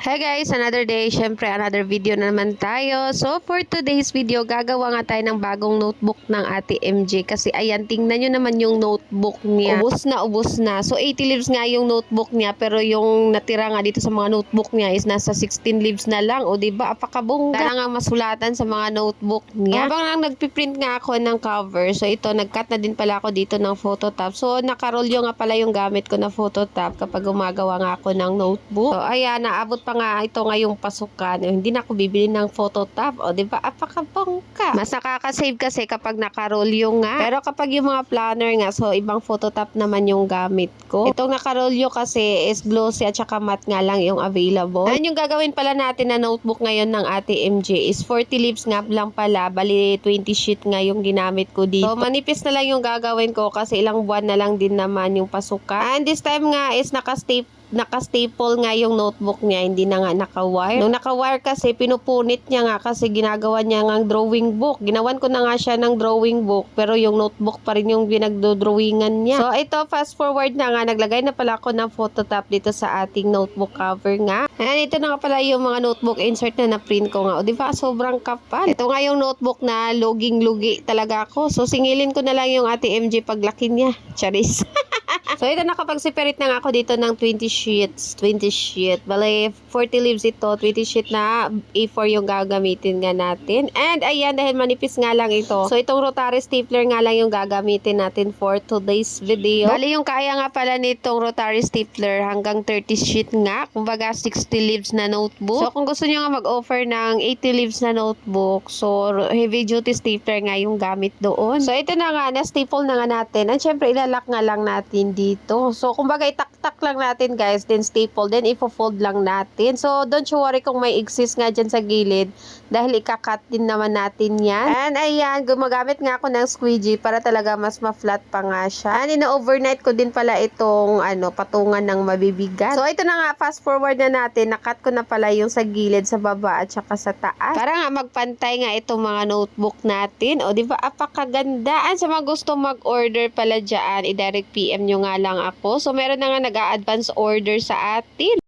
Hi guys, another day. Syempre, another video na naman tayo. So, for today's video, gagawa nga tayo ng bagong notebook ng ate MJ. Kasi ayan, tingnan nyo naman yung notebook niya. Ubus na, ubus na. So, 80 leaves nga yung notebook niya. Pero yung natira nga dito sa mga notebook niya is nasa 16 leaves na lang. O, diba? Apakabongga. Wala nga masulatan sa mga notebook niya. Habang lang nagpiprint nga ako ng cover. So, ito, nagcut na din pala ako dito ng phototab. So, nakarolyo nga pala yung gamit ko na phototab kapag gumagawa nga ako ng notebook. So, ayan, naabot pa nga ito ngayong pasukan. Eh, hindi na ako bibili ng phototab. O, di ba? Apakabongka. Mas nakaka-save kasi kapag nakarolyo nga. Pero kapag yung mga planner nga, so, ibang phototab naman yung gamit ko. Itong nakarolyo kasi is glossy at saka matte nga lang yung available. Ayan yung gagawin pala natin na notebook ngayon ng ate MJ is 40 leaves nga lang pala. Bali, 20 sheet nga yung ginamit ko dito. So, manipis na lang yung gagawin ko kasi ilang buwan na lang din naman yung pasukan. And this time nga is naka-staple naka-staple nga yung notebook niya, hindi na nga naka-wire. Nung naka-wire kasi, pinupunit niya nga kasi ginagawa niya nga drawing book. Ginawan ko na nga siya ng drawing book, pero yung notebook pa rin yung binagdo-drawingan niya. So, ito, fast forward na nga, naglagay na pala ako ng phototop dito sa ating notebook cover nga. Ayan, ito na nga pala yung mga notebook insert na na-print ko nga. O, di ba, sobrang kapal. Ito nga yung notebook na luging-lugi talaga ako. So, singilin ko na lang yung ate MJ paglaki niya. Charis. So, ito nakapag-separate na nga ako dito ng 20 sheets. 20 sheet. Bale, 40 leaves ito. 20 sheet na A4 yung gagamitin nga natin. And, ayan, dahil manipis nga lang ito. So, itong rotary stapler nga lang yung gagamitin natin for today's video. Bale, yung kaya nga pala nitong rotary stapler hanggang 30 sheet nga. Kumbaga, 60 leaves na notebook. So, kung gusto nyo nga mag-offer ng 80 leaves na notebook, so, heavy duty stapler nga yung gamit doon. So, ito na nga, na-staple na nga natin. At syempre, ilalak nga lang natin dito. So, kumbaga, itak-tak lang natin, guys. Then, staple. Then, ifo-fold lang natin. So, don't you worry kung may exist nga dyan sa gilid. Dahil ikakat din naman natin yan. And, ayan, gumagamit nga ako ng squeegee para talaga mas ma-flat pa nga siya. And, ina-overnight ko din pala itong, ano, patungan ng mabibigat. So, ito na nga, fast forward na natin. Nakat ko na pala yung sa gilid, sa baba, at saka sa taas. Para nga magpantay nga itong mga notebook natin. O, di ba? Apakaganda. And, sa mga gusto mag-order pala dyan, i-direct PM nyo nga lang ako. So, meron na nga nag-a-advance order sa atin.